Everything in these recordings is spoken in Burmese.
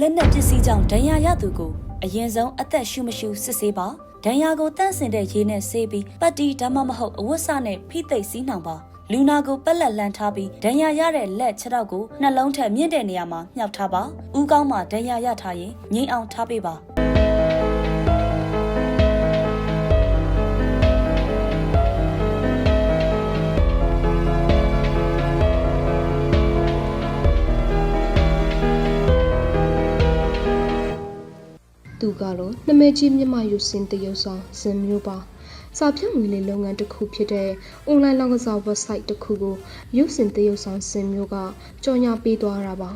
လက်နက်ပစ္စည်းကြောင့်ဒဏ်ရာရသူကိုအရင်ဆုံးအသက်ရှူမရှူစစ်ဆေးပါဒဏ်ရာကိုတန့်စင်တဲ့ရေနဲ့ဆေးပြီးပတ်တီဒါမှမဟုတ်အဝတ်စနဲ့ဖိသိပ်စီးနှောင်ပါလူနာကိုပက်လက်လန်းထားပြီးဒဏ်ရာရတဲ့လက်ခြေထောက်ကိုနှလုံးထက်မြင့်တဲ့နေရာမှာမြှောက်ထားပါ။ဦးကောင်းမှာဒဏ်ရာရထားရင်ငိမ့်အောင်ထားပေးပါ။ သူကတော့နမကြီးမြမရုပ်စင်တရုပ်ဆောင်ဇင်မျိုးပါစာဖြတ်ငွေလေးလုပ်ငန်းတစ်ခုဖြစ်တဲ့ online လောင်းကစား website တစ်ခုကိုရုပ်စင်တရုပ်ဆောင်ဇင်မျိုးကကြော်ညာပေးသွားတာပါ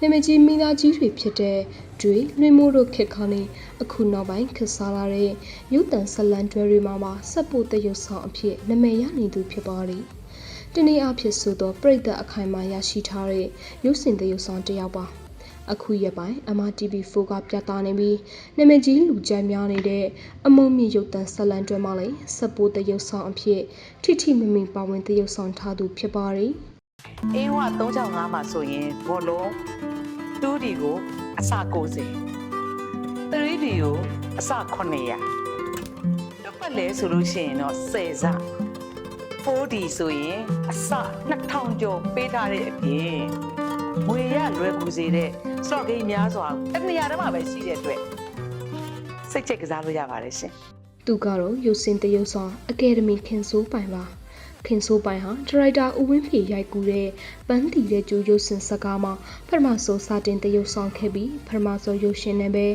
နမကြီးမိသားကြီးတွေဖြစ်တဲ့တွေလွှင့်မိုးတို့ခက်ခါနေအခုနောက်ပိုင်းခက်စားလာတဲ့ရုပ်တံဆက်လန်တွဲတွေမှာပါဆက်ဖို့တရုပ်ဆောင်အဖြစ်နာမည်ရနေသူဖြစ်ပါတယ်တနည်းအားဖြင့်ဆိုတော့ပြိသက်အခိုင်အမာရရှိထားတဲ့ရုပ်စင်တရုပ်ဆောင်တစ်ယောက်ပါ အခုရက်ပိုင်း MRTV4 ကပြသနေပြီးနာမည်ကြီးလူကြမ်းများနေတဲ့အမုံမြင့်ရုပ်တံဆက်လန်တွဲမှာလည်းစပ်ပိုးတရုပ်ဆောင်အဖြစ်ထိထိမမင်ပါဝင်တရုပ်ဆောင်ထားသူဖြစ်ပါတယ်အင်းဝ365မှာဆိုရင်ဘောလုံး 2D ကိုအစ90 3D ကိုအစ900တစ်ပတ်လဲဆိုလို့ရှိရင်တော့10စ 4D ဆိုရင်အစ2000ကျော်ပေးထားတဲ့အပြင် ငွေရလွယ်ကူစေတဲ့ slot game များစွာတနေရာတည်းမှာပဲရှိတဲ့အတွက်စိတ်ချိတ်ကစားလို့ရပါတယ်ရှင်။သူကတော့ရုပ်စင်တရုပ်ဆောင်အကယ်ဒမီခင်ဆိုးပိုင်ပါ။ခင်ဆိုးပိုင်ဟာဒရိုက်တာဦးဝင်းဖေရိုက်ကူတဲ့ပန်းတီတဲ့ကျူရုပ်စင်စကားမှာပထမဆုံးစတင်တရုပ်ဆောင်ခဲ့ပြီးပထမဆုံးရုပ်ရှင်နဲ့ပဲ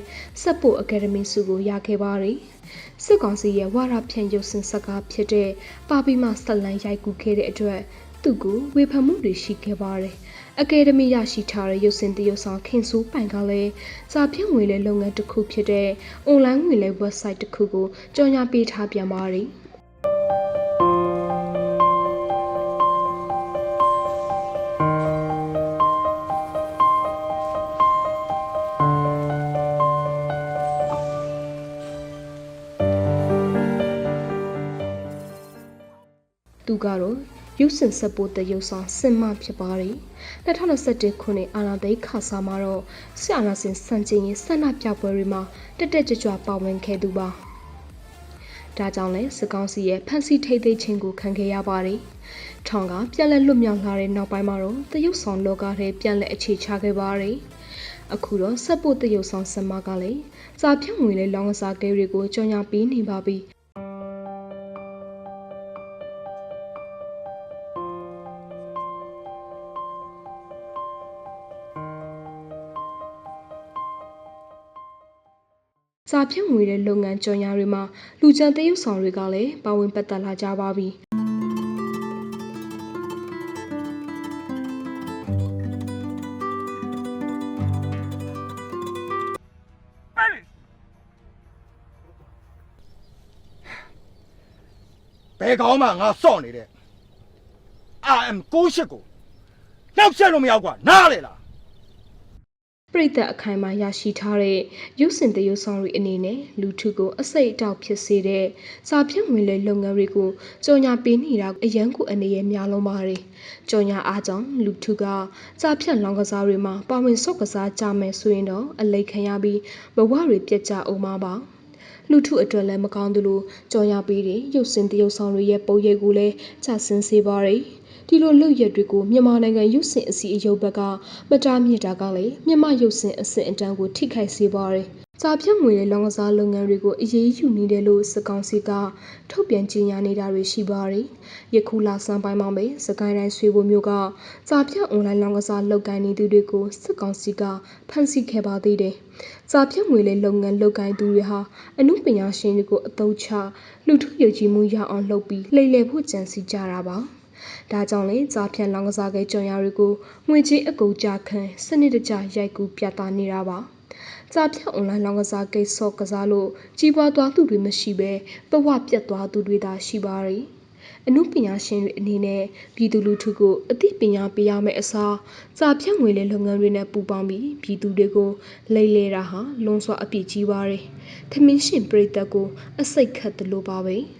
စက်ပိုအကယ်ဒမီဆုကိုရခဲ့ပါတယ်။စစ်ကောင်စီရဲ့ဝါရဖြန့်ရုပ်စင်စကားဖြစ်တဲ့ပါပီမဆက်လန်ရိုက်ကူခဲ့တဲ့အတွက် သူ့ကိုဝေဖန်မှုတွေရှိခဲ့ပါတယ်။အကယ်ဒမီရရှိထားတဲ့ရုပ်စင်တရုပ်ဆောင်ခင်ဆိုးပိုင်ကလည်းစာဖြန့်ငွေလဲလုပ်ငန်းတစ်ခုဖြစ်တဲ့ online ငွေလဲ website တစ်ခုကိုကြော်ညာပေးထားပြန်ပါတယ်။သူကတော့ ရုပ်စင်ဆက်ပိုးတရုပ်ဆောင်စင်မဖြစ်ပါတယ်။2021ခုနှစ်အာနာသိခါစာမှာတော့ဆရာနာစင်စံကျင်ရေးဆန္ဒပြပွဲတွေမှာတက်တက်ကြွကြွပါဝင်ခဲ့သူပါ။ဒါကြောင့်လဲစကောင်းစီရဲ့ဖန်စီထိတ်သိမ်းခြင်းကိုခံခဲ့ရပါတယ်။ထောင်ကပြန်လက်လွတ်မြောက်လာတဲ့နောက်ပိုင်းမှာတော့တရုပ်ဆောင်လောကထဲပြန်လက်အခြေချခဲ့ပါတယ်။အခုတော့ဆက်ပို့တရုပ်ဆောင်စင်မကလည်းစာဖြတ်ငွေလေးလောင်းကစားကဲတွေကိုကြော်ညာပေးနေပါပြီ။ စာဖြတ်ငွေတဲ့လုပ်ငန်းကြော်ညာတွေမှာလူကြံတရုပ်ဆောင်တွေကလည်းပါဝင်ပတ်သက်လာကြပါပြီဘယ်ကောင်းမှငါစော့နေတဲ့ RM 68ကိုနောက်ဆက်လို့မရောက်ကွာနားလေလား ပြိသက်အခိုင်အမာရရှိထားတဲ့ရုပ်စင်တရုပ်ဆောင်တွေအနေနဲ့လူထုကိုအစိတ်အတောက်ဖြစ်စေတဲ့စာဖြတ်ငွေလေလုပ်ငန်းတွေကိုကြော်ညာပေးနေတာအရန်ကိုအနေနဲ့များလုံးပါတယ်။ကြော်ညာအားကြောင့်လူထုကစာဖြတ်လောင်းကစားတွေမှာပါဝင်စော့ကစားကြမယ်ဆိုရင်တော့အလိတ်ခံရပြီးဘဝတွေပြတ်ကြအောင်ပါပါ။လူထုအတွက်လည်းမကောင်းသလိုကြော်ရပေးတဲ့ရုပ်စင်တရုပ်ဆောင်တွေရဲ့ပုံရိပ်ကိုလည်းချဆင်းစေပါတယ်။ ဒီလိုလုပ်ရက်တွေကိုမြန်မာနိုင်ငံရုပ်စင်အစီအယုတ်ဘက်ကမတားမြစ်တာကလည်းမြန်မာရုပ်စင်အဆင့်အတန်းကိုထိခိုက်စေပါတယ်။စာဖြတ်ငွေတဲ့လောင်ကစားလုပ်ငန်းတွေကိုအရေးယူနေတယ်လို့စကောင်စီကထုတ်ပြန်ကြေညာနေတာတွေရှိပါတယ်။ယခုလဆန်းပိုင်းမှာပဲစကိုင်းတိုင်းဆွေဘိုမျိုးကစာဖြတ်အွန်လိုင်းလောင်ကစားလုပ်ကိုင်နေသူတွေကိုစစ်ကောင်စီကဖမ်းဆီးခဲ့ပါသေးတယ်။စာဖြတ်ငွေလေးလုပ်ငန်းလုပ်ကိုင်သူတွေဟာအမှုပညာရှင်တွေကိုအသုံးချလူထုယုံကြည်မှုရအောင်လုပ်ပြီးလှိမ့်လေဖို့ကြံစည်ကြတာပါ။ ဒါကြောင့်လေကြားဖြန့်လောင်ကစားခဲ့ကြုံရတွေကိုငွေကြေးအကူကြခံစနစ်တကျရိုက်ကူးပြသနေတာပါ။ကြားဖြန့်အွန်လိုင်းလောင်ကစားကိစ္စကစားလို့ကြီးပွားသွားသူတွေမရှိဘဲပဝပြတ်သွားသူတွေသာရှိပါ रे ။အမှုပညာရှင်တွေအနေနဲ့ပြည်သူလူထုကိုအသိပညာပေးရမယ့်အစားစာဖြတ်ငွေလေးလုပ်ငန်းတွေနဲ့ပူးပေါင်းပြီးပြည်သူတွေကိုလိမ့်လေတာဟာလွန်စွာအပြစ်ကြီးပါ रे ။သမင်းရှင်ပြည်သက်ကိုအစိတ်ခတ်တယ်လို့ပါပဲ။